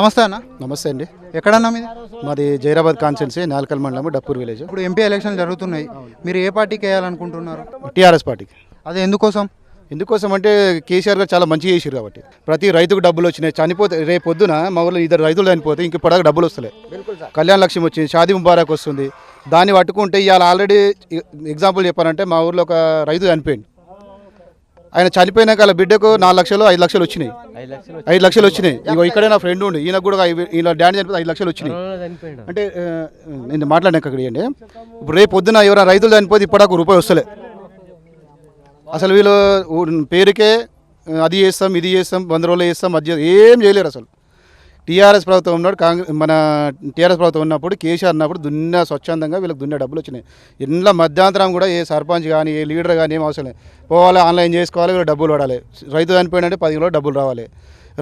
నమస్తే అన్న. నమస్తే అండి. ఎక్కడన్నా మీది? మాది జైరాబాద్ కాన్స్టెన్సీ నాల్కల్ మండలం డప్పూర్ విలేజ్. ఇప్పుడు ఎంపీ ఎలక్షన్లు జరుగుతున్నాయి. మీరు ఏ పార్టీకి వేయాలనుకుంటున్నారు? టీఆర్ఎస్ పార్టీకి. అది ఎందుకోసం? ఎందుకోసం అంటే కేసీఆర్ గారు చాలా మంచిగా చేసారు కాబట్టి. ప్రతి రైతుకు డబ్బులు వచ్చినాయి. చనిపోతే రేపు పొద్దున మా ఊళ్ళో ఇద్దరు రైతులు చనిపోతే ఇంక ఇప్పటిదాకా డబ్బులు వస్తలే. కళ్యాణ లక్ష్యం వచ్చింది షాదీ ముబారక్ వస్తుంది. దాన్ని పట్టుకుంటే ఇవాళ ఆల్రెడీ ఎగ్జాంపుల్ చెప్పారంటే మా ఊర్లో ఒక రైతు చనిపోయింది ఆయన చనిపోయినాక వాళ్ళ బిడ్డకు నాలుగు లక్షలు ఐదు లక్షలు వచ్చినాయి. ఐదు లక్షలు వచ్చినాయి. ఇగో ఇక్కడే నా ఫ్రెండ్ ఉండి ఈయనకు కూడా ఈయన డాడీ చనిపోతే ఐదు లక్షలు వచ్చినాయి. అంటే నేను మాట్లాడినాక అక్కడ ఇవ్వండి ఇప్పుడు రేపు పొద్దున ఎవరైనా రైతులు చనిపోతే ఇప్పటిదాకా రూపాయి వస్తలే. అసలు వీళ్ళు పేరుకే అది చేస్తాం ఇది చేస్తాం వంద రోజులు చేస్తాం అది చేస్తాం ఏం చేయలేరు అసలు. టీఆర్ఎస్ ప్రభుత్వం ఉన్నాడు కాంగ్రెస్ మన టీఆర్ఎస్ ప్రభుత్వం ఉన్నప్పుడు కేసీఆర్ ఉన్నప్పుడు దున్న స్వచ్ఛందంగా వీళ్ళకి దున్న డబ్బులు వచ్చినాయి. ఇంట్లో మధ్యాంతరం కూడా ఏ సర్పంచ్ కానీ ఏ లీడర్ కానీ ఏం అవసరం లేదు. పోవాలి ఆన్లైన్ చేసుకోవాలి వీళ్ళు డబ్బులు పడాలి. రైతు చనిపోయినంటే పది కిలో డబ్బులు రావాలి.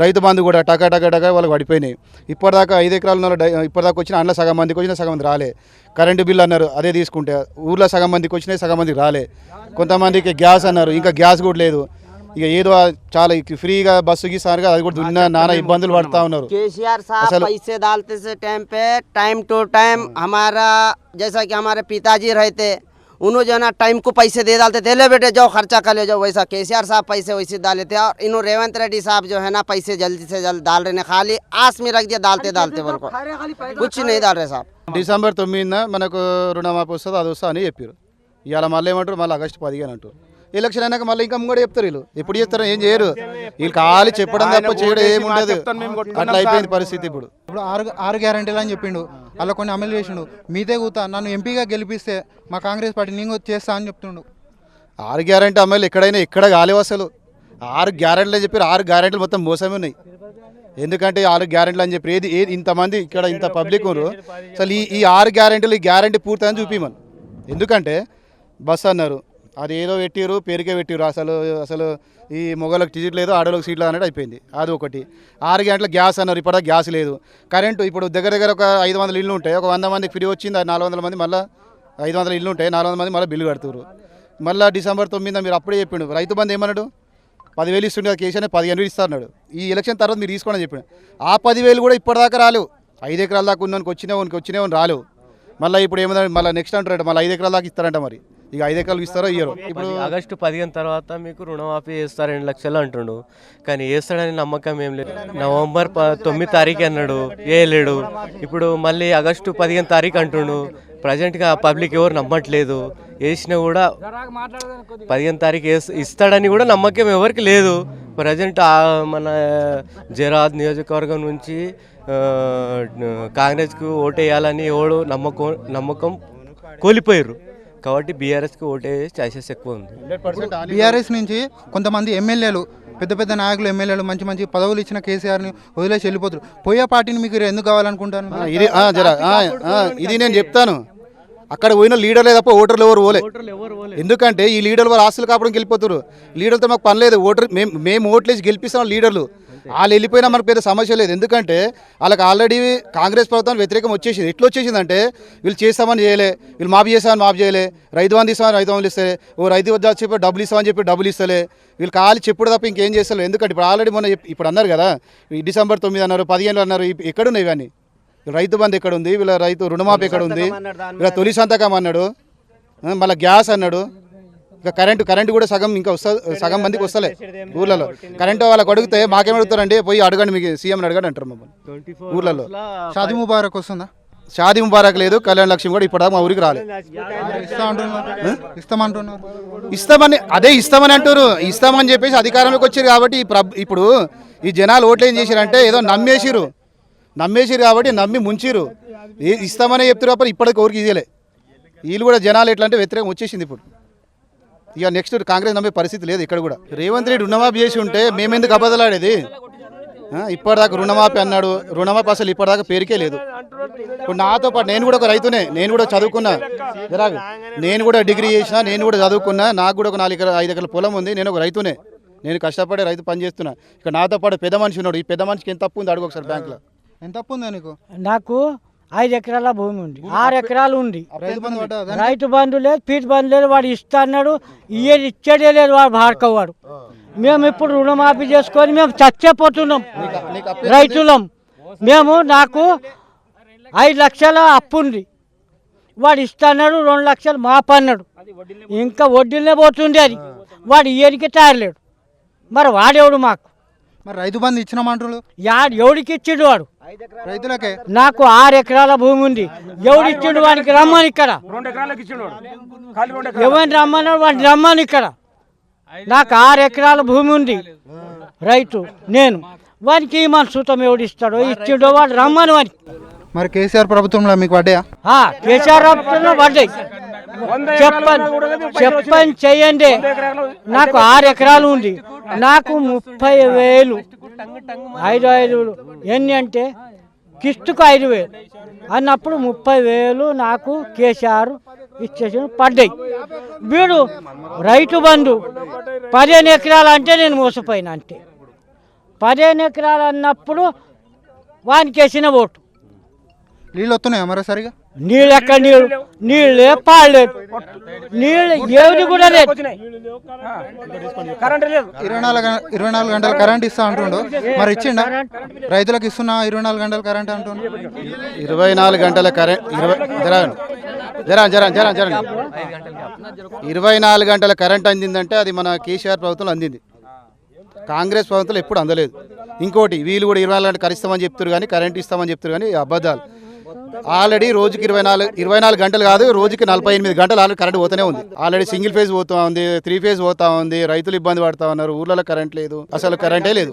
రైతు బంధు కూడా టకా టకా టకా వాళ్ళకి పడిపోయినాయి. ఇప్పటిదాకా ఐదు ఎకరాలు ఇప్పటిదాకా వచ్చిన అందులో సగం మందికి వచ్చిన సగం మంది రాలే. కరెంటు బిల్లు అన్నారు అదే తీసుకుంటే. ఊర్లో సగం మందికి వచ్చినాయి సగం మందికి రాలే. కొంతమందికి గ్యాస్ అన్నారు ఇంకా గ్యాస్ కూడా లేదు. ఇక ఏదో చాలా ఇక ఫ్రీగా బస్సు గీసారుగా అది కూడా దున్న నానా ఇబ్బందులు పడతా ఉన్నారు केसीआर साहब असल- पैसे डालते से टाइम पे टाइम टू टाइम हमारा जैसा कि हमारे पिताजी रहते उन्होंने जो है ना टाइम को पैसे दे डालते थे ले बेटे जाओ खर्चा कर ले जाओ वैसा केसीआर साहब पैसे वैसे डाले थे और इन्हों रेवंत रेड्डी साहब जो है ना पैसे जल्दी से जल्द डाल रहे हैं खाली आस में रख दिया डालते डालते बोल को कुछ नहीं डाल रहे साहब డిసెంబర్ తొమ్మిదిన మనకు రుణమాఫీ వస్తుంది అది వస్తుంది అని చెప్పారు ఇవాళ మళ్ళీ ఏమంటారు మళ్ళీ ఆగస్టు పదిహేను అంటారు ఎలక్షన్ అయినాక మళ్ళీ ఇంకా కూడా చెప్తారు వీళ్ళు. ఎప్పుడు చెప్తారో ఏం చేయరు. వీళ్ళు ఖాళీ చెప్పడం తప్ప చేయడం ఏమి ఉండదు. అట్లా అయిపోయింది పరిస్థితి ఇప్పుడు. ఇప్పుడు ఆరు ఆరు గ్యారంటీలు అని చెప్పిండు. అలా కొన్ని అమలు చేసిండు. మీదే కూతా. నన్ను ఎంపీగా గెలిపిస్తే మా కాంగ్రెస్ పార్టీ నేను చేస్తా అని చెప్తుండు. ఆరు గ్యారెంటీ అమ్మాయిలు ఎక్కడైనా ఎక్కడ కాలేవు అసలు. ఆరు గ్యారెంటీలు అని చెప్పి ఆరు గ్యారెంటీలు మొత్తం మోసమే ఉన్నాయి. ఎందుకంటే ఆరు గ్యారెంటీలు అని చెప్పి ఏది ఏది ఇంతమంది ఇక్కడ ఇంత పబ్లిక్ ఉన్నారు. అసలు ఈ ఈ ఆరు గ్యారెంటీలు ఈ గ్యారెంటీ పూర్తని చూపిమను. ఎందుకంటే బస్ అన్నారు. అది ఏదో పెట్టిరు పేరుకే పెట్టిరు అసలు అసలు ఈ మొగలకు టికెట్ లేదు ఆడోళ్ళకి సీట్లు అనేది అయిపోయింది. అది ఒకటి. ఆరు గంటల గ్యాస్ అన్నారు ఇప్పుడు గ్యాస్ లేదు. కరెంటు ఇప్పుడు దగ్గర దగ్గర ఒక ఐదు వందల ఇల్లు ఉంటాయి. ఒక వంద మందికి ఫ్రీ వచ్చింది అది నాలుగు వందల మంది మళ్ళీ ఐదు వందల ఇల్లు ఉంటాయి. నాలుగు వందల మంది మళ్ళీ బిల్లు కడుతున్నారు మళ్ళీ డిసెంబర్ తొమ్మిది మీరు అప్పుడే చెప్పిండు. రైతు బంధు ఏమన్నాడు? పదివేలు ఇస్తుండే కదా కేసీఆర్ పదిహేను వేలు ఇస్తా అన్నాడు. ఈ ఎలక్షన్ తర్వాత మీరు తీసుకోండి అని చెప్పాడు. ఆ పదివేలు కూడా ఇప్పటిదాకా రాలేవు ఐదు ఎకరాల దాకా ఉన్నోనికి వచ్చినా ఉనికి వచ్చినా రాలేవు మళ్ళీ ఇప్పుడు ఏమన్నా మళ్ళీ నెక్స్ట్ అంటారంట మళ్ళీ ఐదు ఎకరాల దాకా ఇస్తారంట మరి. ఇక ఐదు ఎకరాలు ఇస్తారో ఇయ్యరు. ఇప్పుడు ఆగస్టు పదిహేను తర్వాత మీకు రుణమాఫీ చేస్తారు రెండు లక్షలు అంటుండు. కానీ వేస్తాడని నమ్మకం ఏం లేదు. నవంబర్ ప తొమ్మిది తారీఖు అన్నాడు వేయలేడు ఇప్పుడు మళ్ళీ ఆగస్టు పదిహేను తారీఖు అంటుండు. ప్రజెంట్గా పబ్లిక్ ఎవరు నమ్మట్లేదు. వేసినా కూడా పదిహేను తారీఖు వేస్ ఇస్తాడని కూడా నమ్మకం ఎవరికి లేదు. ప్రజెంట్ మన జరాద్ నియోజకవర్గం నుంచి కాంగ్రెస్కు ఓటేయాలని ఎవడు నమ్మకం నమ్మకం కోల్పోయారు కాబట్టి బీఆర్ఎస్కి ఓటే ఛాయిసెస్ ఎక్కువ ఉంది బీఆర్ఎస్ నుంచి కొంతమంది ఎమ్మెల్యేలు పెద్ద పెద్ద నాయకులు ఎమ్మెల్యేలు మంచి మంచి పదవులు ఇచ్చిన కేసీఆర్ని వదిలేసి వెళ్ళిపోతారు. పోయే పార్టీని మీకు ఎందుకు కావాలనుకుంటాను ఇది జర నేను చెప్తాను. అక్కడ పోయిన లీడర్లే తప్ప ఓటర్లు ఎవరు పోలే. ఎందుకంటే ఈ లీడర్లు వారు ఆస్తులు కాపడానికి వెళ్ళిపోతారు లీడర్తో మాకు పని లేదు. ఓటర్ మేము మేము ఓట్లేసి గెలిపిస్తాం లీడర్లు. వాళ్ళు వెళ్ళిపోయినా మనకు పెద్ద సమస్య లేదు. ఎందుకంటే వాళ్ళకి ఆల్రెడీ కాంగ్రెస్ ప్రభుత్వం వ్యతిరేకం వచ్చేసింది. ఎట్లా వచ్చేసిందంటే వీళ్ళు చేస్తామని చేయలే. వీళ్ళు మాఫీ చేస్తామని మాఫీ చేయలే. రైతు బంధు ఇస్తామని రైతు బంధులు ఇస్తే ఓ రైతు వద్ద చెప్పి డబ్బులు ఇస్తామని చెప్పి డబ్బులు ఇస్తలే. వీళ్ళు కాలి చెప్పుడు తప్ప ఇంకేం చేస్తలేదు ఎందుకంటే ఇప్పుడు ఆల్రెడీ మొన్న ఇప్పుడు అన్నారు కదా డిసెంబర్ తొమ్మిది అన్నారు పదిహేను అన్నారు ఎక్కడున్నాయి ఇవన్నీ? రైతు బంధు ఎక్కడ ఉంది వీళ్ళ రైతు రుణమాఫీ ఎక్కడ ఉంది వీళ్ళ తొలి సంతకం అన్నాడు. మళ్ళీ గ్యాస్ అన్నాడు. ఇంకా కరెంటు కరెంటు కూడా సగం ఇంకా వస్తా సగం మందికి వస్తలే ఊర్లలో. కరెంటు వాళ్ళకి అడిగితే మాకేం అడుగుతారండి? పోయి అడగండి మీకు సీఎం అడగండి అంటారు మమ్మల్ని. ఊర్లలో. షాదీ ముబారక్ వస్తుందా? షాదీ ముబారక్ లేదు కళ్యాణ లక్ష్యం కూడా ఇప్పటిదాకా మా ఊరికి రాలేదు ఇస్తామంటున్నారు. ఇస్తామని అదే ఇస్తామని అంటారు ఇస్తామని చెప్పేసి అధికారంలోకి వచ్చారు కాబట్టి ఈ ప్రబ్ ఇప్పుడు ఈ జనాలు ఓట్లు ఏం చేశారంటే ఏదో నమ్మేసిరు నమ్మేసిరు కాబట్టి నమ్మి ముంచిరు ఏ- ఇస్తామనే చెప్తారు తప్ప ఇప్పటికి ఎవరికి ఇయ్యలే. వీళ్ళు కూడా జనాలు ఎట్లా అంటే వ్యతిరేకం వచ్చేసింది ఇప్పుడు. ఇక నెక్స్ట్ కాంగ్రెస్ నమ్మే పరిస్థితి లేదు ఇక్కడ కూడా. రేవంత్ రెడ్డి రుణమాఫీ చేసి ఉంటే మేమెందుకు అబద్ధలాడేది? ఆ, ఇప్పటిదాకా రుణమాఫీ అన్నాడు. రుణమాఫీ అసలు ఇప్పటిదాకా పేరుకే లేదు. ఇప్పుడు నాతో పాటు నేను కూడా ఒక రైతునే. నేను కూడా చదువుకున్నా. జరాగు. నేను కూడా డిగ్రీ చేసిన నేను కూడా చదువుకున్నా. నాకు కూడా ఒక నాలుగు ఎకరా ఐదు ఎకరాల పొలం ఉంది. నేను ఒక రైతునే. నేను కష్టపడే రైతు పని చేస్తున్నా. ఇక్కడ నాతో పాటు పెద్ద మనిషి ఉన్నాడు. ఈ పెద్ద మనిషికి ఎంత తప్పు ఉంది? అడుగు ఒకసారి బ్యాంక్లో. ఎంత తప్పు ఉందా నీకు? నాకు ఐదు ఎకరాల భూమి ఉంది. ఆరు ఎకరాలు ఉంది. రైతు బంధు లేదు ఫీజు బంధు లేదు వాడు ఇస్తా అన్నాడు ఇయ్యేది ఇచ్చేదే లేదు వాడు భార్కవాడు మేము ఇప్పుడు రుణమాఫీ చేసుకొని మేము చచ్చిపోతున్నాం. రైతులం. మేము నాకు ఐదు లక్షల అప్పు ఉంది. వాడు ఇస్తాడు రెండు లక్షలు మాపన్నాడు ఇంకా వడ్డీలనే పోతుంది అది. వాడు ఇయ్యడికి తయారులేడు. మరి వాడెవడు మాకు? మరి రైతు బంధు ఇచ్చినామంటారు ఎవడికి ఇచ్చిండు వాడు? రైతులకే. నాకు ఆరు ఎకరాల భూమి ఉంది. ఎవడు ఇచ్చిండు వానికి రమ్మని ఇక్కడ. ఎవరిని రమ్మన్నాడు వాడిని రమ్మని ఇక్కడ. నాకు ఆరు ఎకరాల భూమి ఉంది. రైతు నేను. వానికి ఈ మన సుతం ఎవడు ఇస్తాడో ఇచ్చిండో వాడు రమ్మని వానికి. మరి కేసీఆర్ ప్రభుత్వంలో మీకు పడ్డాయా? ఆ, కేసీఆర్ ఆఫీసులో పడ్డాయి. చెప్పండి చెప్పని చెయ్యండి. నాకు ఆరు ఎకరాలు ఉంది. నాకు ముప్పై వేలు. ఐదు ఐదు ఎన్ని అంటే కిస్తుకు ఐదు వేలు. అన్నప్పుడు ముప్పై వేలు నాకు కేసీఆర్ ఇచ్చేసి పడ్డాయి. వీడు రైతు బంధు. పదిహేను ఎకరాలు అంటే నేను మోసపోయినా అంతే. పదిహేను ఎకరాలు అన్నప్పుడు వానికి వేసిన ఓటు. నీళ్ళు వస్తున్నాయా మరి సరిగా? నీళ్ళు ఎక్కడ నీళ్ళు? నీళ్ళే పాడలేదు నీళ్ళు ఏది కూడా లేదు. ఇరవై నాలుగు ఇరవై నాలుగు గంటల కరెంట్ ఇస్తా అంటుండు. మరి ఇచ్చిండా? రైతులకు ఇస్తున్నా ఇరవై నాలుగు గంటల కరెంట్ అంటుండు. ఇరవై నాలుగు గంటల కరెంట్ ఇరవై జరా జరా జరా జరగండి ఇరవై నాలుగు గంటల కరెంట్ అందిందంటే అది మన కేసీఆర్ ప్రభుత్వం అందింది. కాంగ్రెస్ ప్రభుత్వం ఎప్పుడు అందలేదు. ఇంకోటి వీళ్ళు కూడా ఇరవై నాలుగు గంటలు కరిస్తామని చెప్తారు కానీ కరెంట్ ఇస్తామని చెప్తారు కానీ అబద్ధాలు. ఆల్రెడీ రోజుకి ఇరవై నాలుగు ఇరవై నాలుగు గంటలు కాదు రోజుకి నలభై ఎనిమిది గంటలు ఆల్రెడీ కరెంట్ పోతూనే ఉంది. ఆల్రెడీ సింగిల్ ఫేజ్ పోతా ఉంది త్రీ ఫేజ్ పోతా ఉంది రైతులు ఇబ్బంది పడతా ఉన్నారు ఊర్లలో కరెంట్ లేదు అసలు కరెంటే లేదు.